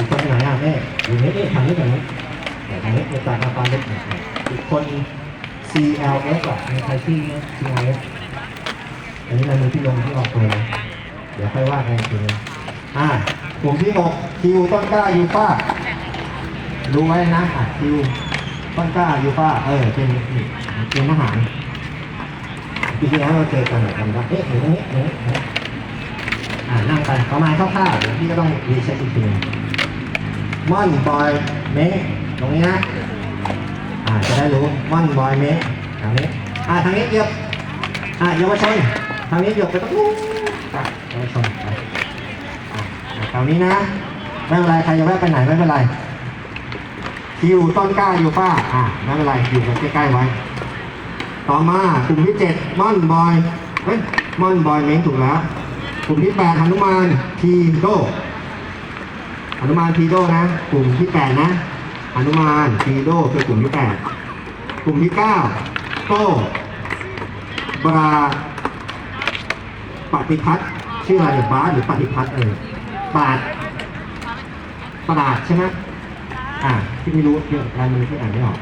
อีกคนไหนอะแม่อยู่นี่นี่ทางนี้ทางนี้แต่ทางนี้เป็นจากมาตอนเล็กหน่อยอีกคน CLS อะมีใครชื่ CLS อันนี้ลายมือที่ลงที่ออกตัวเลยเดี๋ยวค่อยว่ากันอีกทีนึงอ่ากลุ่มที่หกคิวต้นกล้ายูฟ่ารู้ไว้นะอะคิวต้นกล้ายูฟ่าเออเป็นเป็นทหารปีที่แล้วเราเจอกันแบบกันว่าเอ๊ะอยู่ตรงนี้ตรงนี้ตรงนี้อ่านั่งไปประมาณคร่าวๆเดี๋ยวพี่ก็ต้องรีเช็คอีกทีนึง ม่อนบอยเม้งตรงนี้นะอ่าจะได้รู้ม่อนบอยเม้งทางนี้อ่าทางนี้เหยียบอะเยาวชนทางนี้หยกไปตรงนู้นไปเยาวชนไปอะอะแถวนี้นะไม่เป็นไรใครจะแวะไปไหนไม่เป็นไรคิวต้นกล้าอยู่ฟ้าอะไม่เป็นไรอยู่กันใกล้ๆไว้ ต่อมากลุ่มที่เจ็ดม่อนบอยเฮ้ยม่อนบอยเม้งถูกแล้วกลุ่มที่แปดหนุมานทีโด หนุมานทีโดนะ กลุ่มที่แปดนะหนุมานทีโดคือกลุ่มที่แปดกลุ่มที่เก้าโตบราปฏิพัฒน์ชื่ออะไรเนี่ยบาหรือปฏิพัฒน์เออปาดประดาษใช่ไหมอ่าที่ไม่รู้เรื่องรายมือที่อ่านไม่ออก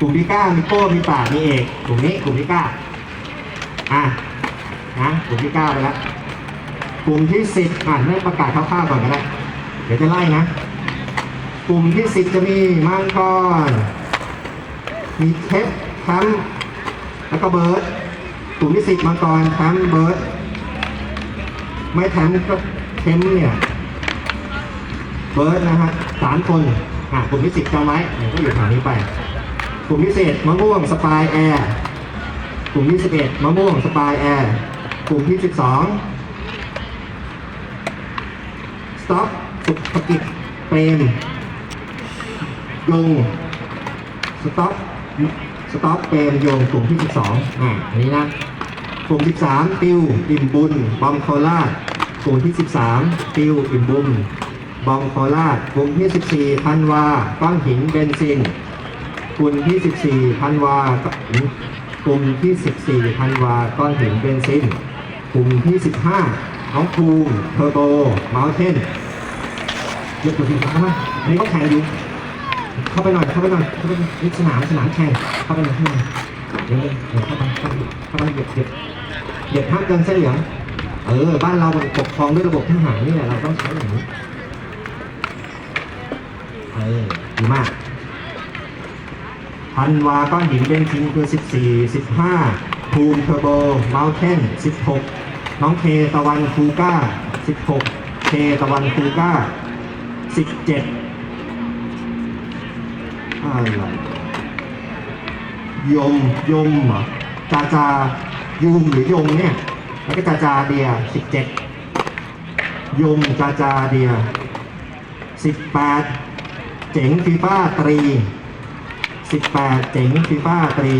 กลุ่มที่เก้ามีโก้มีปาดมีเอกกลุ่มนี้กลุ่มที่เก้าอะนะกลุ่มที่เก้าไปแล้วกลุ่มที่สิบอ่านให้ประกาศคร่าวๆก่อนก็ได้ เดี๋ยวจะไล่นะ กลุ่มที่สิบจะมีมังกร มีเทปแคมแล้วก็เบิร์ดกลุ่มที่สิบมังกรแทมเบิร์ดไม่แทมก็เทมเนี่ยเบิร์ดนะฮะสามคนอะกลุ่มที่สิบจำไว้เดี๋ยวก็อยู่แถวนี้ไปกลุ่มที่สิบมะม่วงสปายแอร์กลุ่มที่สิบเอ็ดมะม่วงสปายแอร์กลุ่มที่สิบสองสต็อป สุภกิจเปรมยงสต็อปสต็อปเปรมโยงกลุ่มที่ 12อ่าอันนี้นะกลุ่ม13 ติวอิ่มบุญ บอมโคราชกลุ่มที่ 13 ติวอิ่มบุญ บอมโคราชกลุ่มที่ 14 พันวาก้อนหินเบนซินกลุ่มที่ 14 พันวากลุ่มที่ 14 พันวาก้อนหินเบนซินกลุ่มที่ 15น้องภูมิเทอร์โบเมาเทน ยกตัวที่สามาอันนี้ก็แข่งอยู่ เข้าไปหน่อย เข้าไปหน่อย เข้าไปนี่สนามสนามแข่ง เข้าไปหน่อยเข้าไปหน่อยเดี๋ยวเลยเข้าไปเข้าไปเข้าไปเหยียบเหยียบเหยียบห้ามเกินเส้นเหลืองเออ บ้านเราปกครองด้วยระบบทหารนี่แหละ เราต้องใช้อย่างนี้เออดีมากพันวาก้อนหินเบนซินคือ 14 15 ภูมิเทอร์โบมาเทน16 น้องเคตะวันคูก้า 16 เคตะวันคูก้า 17อะไรยมยมเหรอจาจายุมหรือยงเนี่ย แล้วก็จาจาเดียสิบเจ็ดยมจาจาเดียสิบแปดเจ๋งฟีฟ้าตรีสิบแปดเจ๋งฟีฟ้าตรี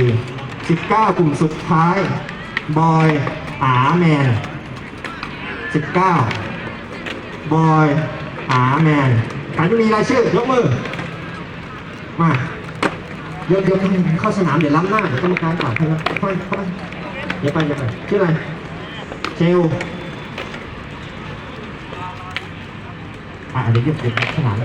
สิบเก้ากลุ่มสุดท้าย บอยอาแมนสิบเก้าบอย อาแมนใครไม่มีรายชื่อยกมือ มาเดี๋ยวเดี๋ยวเข้าสนามเดี๋ยวล้ำหน้าเดี๋ยวกรรมการต่อให้แล้วไปเข้าไปเดี๋ยวไปเดี๋ยวไปชื่ออะไรเชลอ่าเดี๋ยวเดี๋ยวเดี๋ยวสนาม